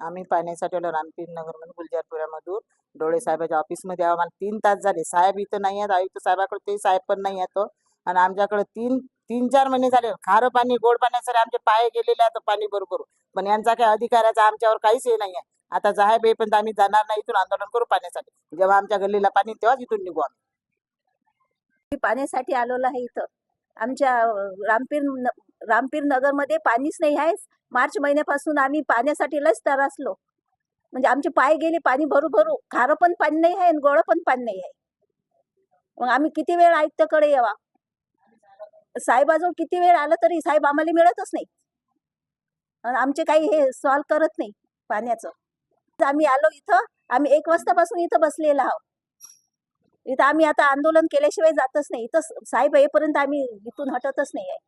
आम्ही पाण्यासाठी आलो रामपीर नगरमधून गुलजारपुरामधून. डोळे साहेबाच्या ऑफिसमध्ये आम्हाला तीन तास झाले. साहेब इथं नाही आहेत आयुक्त साहेबाकडे ते साहेब पण नाही येतो हो. आणि आमच्याकडे तीन तीन चार महिने झाले. खारं पाणी गोड पाण्यासाठी आमचे पाय गेलेले आहेत पाणी बरोबर पण यांचा काही अधिकाराचा आमच्यावर काहीच हे नाही आहे. आता साहेब पण आम्ही जाणार नाही इथून आंदोलन करू पाण्यासाठी. जेव्हा आमच्या गल्लीला पाणी तेव्हाच इथून निघू आम्ही. पाण्यासाठी आलेलो आहे इथं. आमच्या रामपीर न- रामपीर नगरमध्ये पाणीच नाही आहे. मार्च महिन्यापासून आम्ही पाण्यासाठी लस तरासलो. म्हणजे आमचे पाय गेले पाणी भरू भरू खारं पण पाणी नाही आहे आणि गोळं पण पाणी नाही आहे. मग आम्ही किती वेळ आयुक्तकडे यावा? साहेबाजवळ किती वेळ आलं तरी साहेब आम्हाला मिळतच नाही. आणि आमचे काही हे सॉल्व करत नाही पाण्याचं. आम्ही आलो इथं. आम्ही एक वाजतापासून इथं बसलेलो आहोत. इथं आम्ही आता आंदोलन केल्याशिवाय जातच नाही. इथं साहेब येईपर्यंत आम्ही इथून हटतच नाही आहे